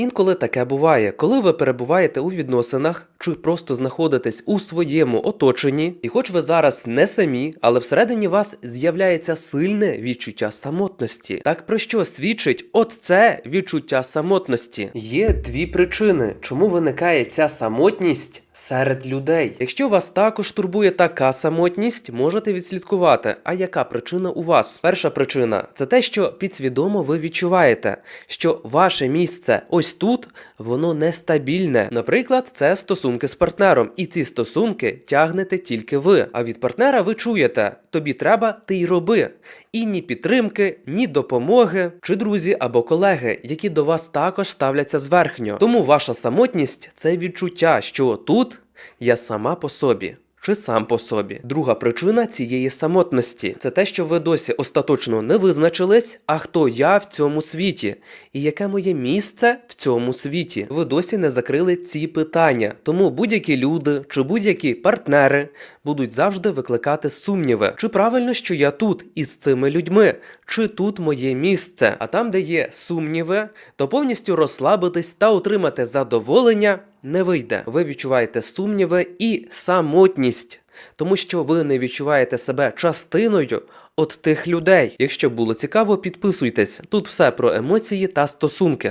Інколи таке буває, коли ви перебуваєте у відносинах чи просто знаходитесь у своєму оточенні, і хоч ви зараз не самі, але всередині вас з'являється сильне відчуття самотності. Так про що свідчить от це відчуття самотності? Є дві причини, чому виникає ця самотність серед людей. Якщо вас також турбує така самотність, можете відслідкувати. А яка причина у вас? Перша причина це те, що підсвідомо ви відчуваєте, що ваше місце ось тут воно нестабільне. Наприклад, це стосунки з партнером, і ці стосунки тягнете тільки ви. А від партнера ви чуєте: тобі треба, ти й роби. І ні підтримки, ні допомоги, чи друзі або колеги, які до вас також ставляться зверхньо. Тому ваша самотність це відчуття, що тут я сама по собі. Чи сам по собі. Друга причина цієї самотності це те, що ви досі остаточно не визначились, а хто я в цьому світі, і яке моє місце в цьому світі. Ви досі не закрили ці питання. Тому будь-які люди чи будь-які партнери будуть завжди викликати сумніви, чи правильно, що я тут із цими людьми, чи тут моє місце. А там, де є сумніви, то повністю розслабитись та отримати задоволення не вийде. Ви відчуваєте сумніви і самотність, тому що ви не відчуваєте себе частиною от тих людей. Якщо було цікаво, підписуйтесь. Тут все про емоції та стосунки.